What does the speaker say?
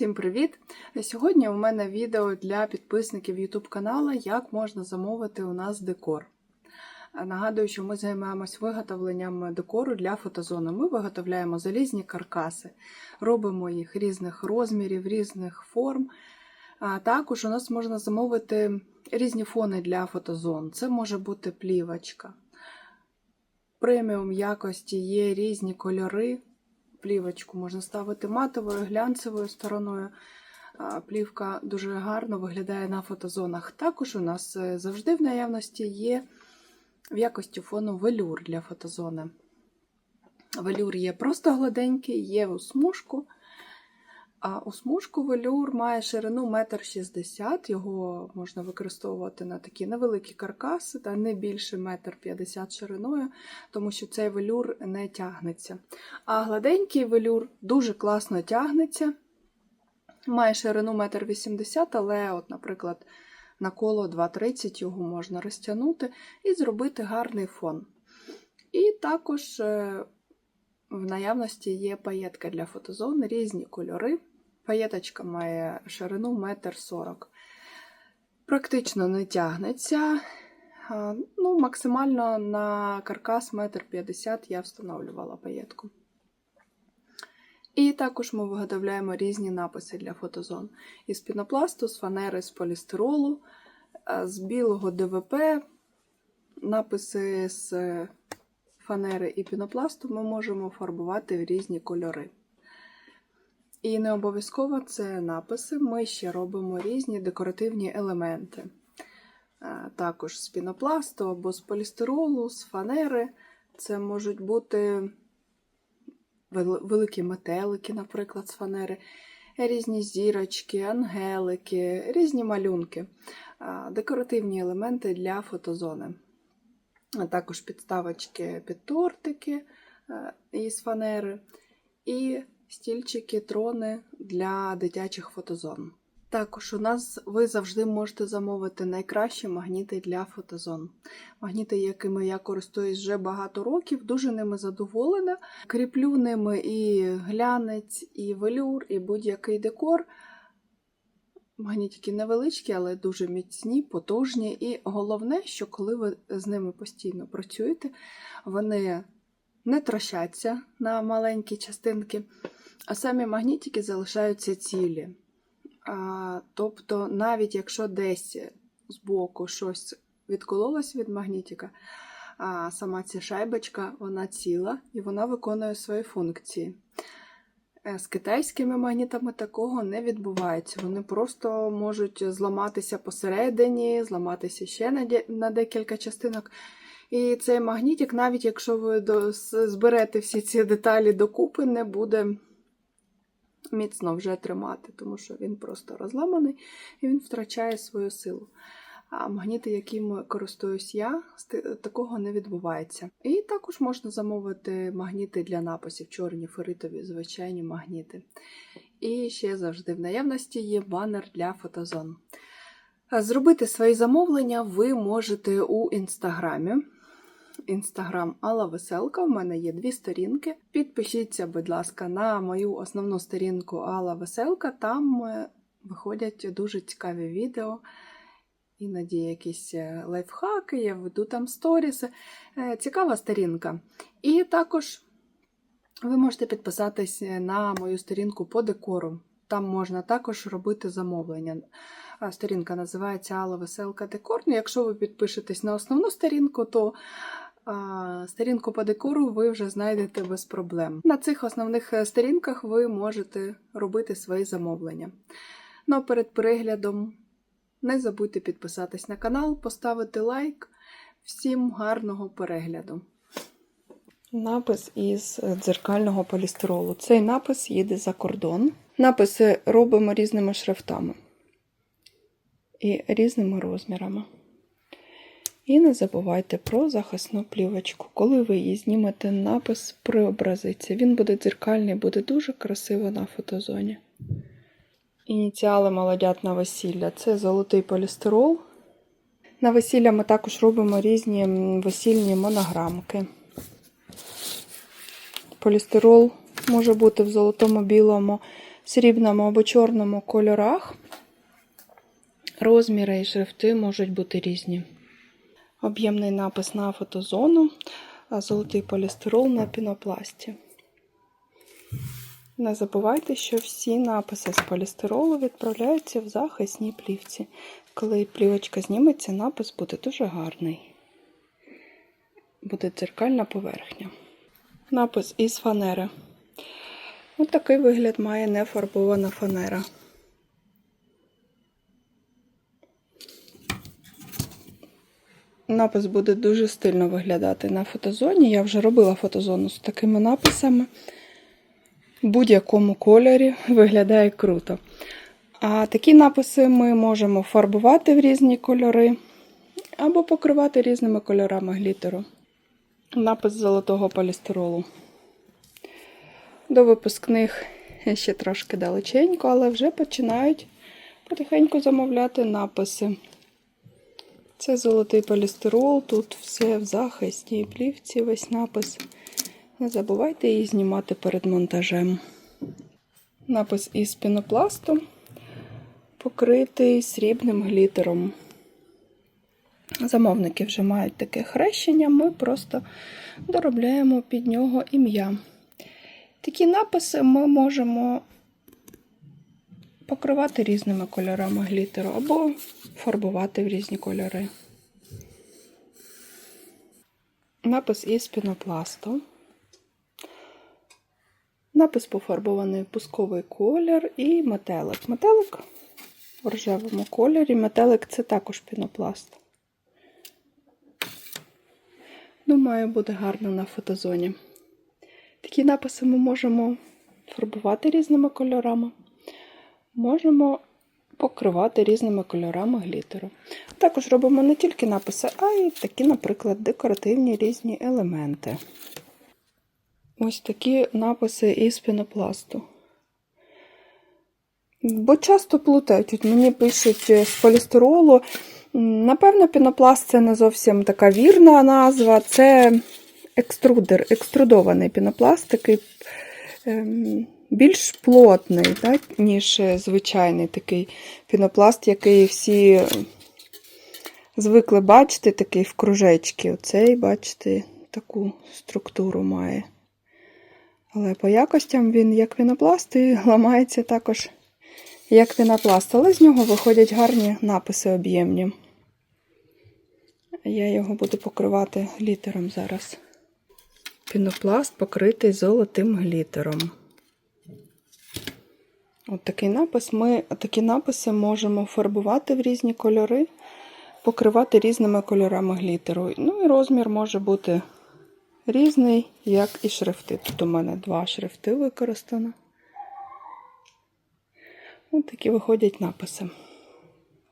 Всім привіт! Сьогодні у мене відео для підписників YouTube каналу, як можна замовити у нас декор. Нагадую, що ми займаємось виготовленням декору для фотозони. Ми виготовляємо залізні каркаси, робимо їх різних розмірів, різних форм. А також у нас можна замовити різні фони для фотозон. Це може бути плівочка. Преміум якості є різні кольори. Плівочку можна ставити матовою, глянцевою стороною. Плівка дуже гарно виглядає на фотозонах. Також у нас е, завжди в наявності є в якості фону велюр для фотозони. Велюр є просто гладенький, є у смужку. А у велюр має ширину 1,60 м. Його можна використовувати на такі невеликі каркаси, та не більше 1,50 м шириною, тому що цей велюр не тягнеться. А гладенький велюр дуже класно тягнеться. Має ширину 1,80 м, але, от, наприклад, на коло 2,30 його можна розтягнути і зробити гарний фон. І також е, в наявності є паєтка для фотозон, різні кольори. Паєточка має ширину 1,40 м. Практично не тягнеться. Ну, Максимально на каркас 1,50 м я встановлювала паєтку. І також ми виготовляємо різні написи для фотозон. Із пінопласту, з фанери, з полістиролу, з білого ДВП, написи з фанери і пінопласту ми можемо фарбувати в різні кольори. І не обов'язково це написи, ми ще робимо різні декоративні елементи. Також з пінопласту або з полістиролу, з фанери. Це можуть бути великі метелики, наприклад, з фанери, різні зірочки, ангелики, різні малюнки, декоративні елементи для фотозони. Також підставочки під тортики із фанери, і стільчики, трони для дитячих фотозон. Також у нас ви завжди можете замовити найкращі магніти для фотозон. Магніти, якими я користуюсь вже багато років, дуже ними задоволена. Кріплю ними і глянець, і велюр, і будь-який декор. Магнітики невеличкі, але дуже міцні, потужні. І головне, що коли ви з ними постійно працюєте, вони не трощаться на маленькі частинки, а самі магнітики залишаються цілі. А, Тобто, навіть якщо десь збоку щось відкололось від магнітика, а сама ця шайбочка вона ціла і вона виконує свої функції. Е, З китайськими магнітами такого не відбувається. Вони просто можуть зламатися посередині, зламатися ще на, на декілька частинок. І цей магнітик, навіть якщо ви зберете всі ці деталі докупи, не буде міцно вже тримати, тому що він просто розламаний і він втрачає свою силу. А магніти, якими користуюсь я, такого не відбувається. І також можна замовити магніти для написів, чорні, феритові, звичайні магніти. І ще завжди в наявності є банер для фотозон. Зробити свої замовлення ви можете у інстаграмі. Інстаграм Алла Веселка. У мене є дві сторінки. Підпишіться, будь ласка, на мою основну сторінку Алла Веселка. Там виходять дуже цікаві відео. Іноді якісь лайфхаки, я веду там сторіси. Цікава сторінка. І також ви можете підписатись на мою сторінку по декору. Там можна також робити замовлення. Сторінка називається Алла Веселка Декор. Ну, Якщо ви підпишетесь на основну сторінку, то а, сторінку по декору ви вже знайдете без проблем. На цих основних сторінках ви можете робити свої замовлення. Ну а перед переглядом не забудьте підписатись на канал, поставити лайк. Всім гарного перегляду! Напис із дзеркального полістиролу. Цей напис їде за кордон. Написи робимо різними шрифтами і різними розмірами. І не забувайте про захисну плівочку. Коли ви її знімете, напис преобразиться. Він буде дзеркальний, буде дуже красиво на фотозоні. Ініціали молодят на весілля це золотий полістирол. На весілля ми також робимо різні весільні монограмки. Полістирол може бути в золотому білому срібному або чорному кольорах. Розміри і шрифти можуть бути різні. Об'ємний напис на фотозону, золотий полістирол на пінопласті. Не забувайте, що всі написи з полістиролу відправляються в захисній плівці. Коли плівочка зніметься, напис буде дуже гарний. Буде дзеркальна поверхня. Напис із фанери. Ось такий вигляд має нефарбована фанера. Напис буде дуже стильно виглядати на фотозоні. Я вже робила фотозону з такими написами. В будь-якому кольорі виглядає круто. А такі написи ми можемо фарбувати в різні кольори або покривати різними кольорами глітеру. Напис золотого полістиролу. До випускних ще трошки далеченько, але вже починають потихеньку замовляти написи. Це золотий полістирол, тут все в захисті плівці, весь напис. Не забувайте її знімати перед монтажем. Напис із пінопласту покритий срібним глітером. Замовники вже мають таке хрещення, ми просто доробляємо під нього ім'я. Такі написи ми можемо покривати різними кольорами глітеру або фарбувати в різні кольори. Напис із пінопласту. Напис пофарбований пусковий колір і метелик. Метелик в рожевому кольорі. Метелик це також пінопласт. Думаю, буде гарно на фотозоні. Такі написи ми можемо фарбувати різними кольорами. Можемо покривати різними кольорами глітеру. Також робимо не тільки написи, а й такі, наприклад, декоративні різні елементи. Ось такі написи із пінопласту. Бо часто плутають. От мені пишуть з полістиролу. Напевно, пінопласт це не зовсім така вірна назва. Це екструдер, екструдований пінопласт, такий ем, більш плотний, так, ніж звичайний такий пінопласт, який всі звикли бачити, такий в кружечки. Оцей, бачите, таку структуру має. Але по якостям він як пінопласт і ламається також як пінопласт. Але з нього виходять гарні написи об'ємні. Я його буду покривати глітером зараз. Пінопласт покритий золотим глітером. От такий напис. Ми такі написи можемо фарбувати в різні кольори, покривати різними кольорами глітеру. Ну і розмір може бути різний, як і шрифти. Тут у мене два шрифти використано. Ось такі виходять написи.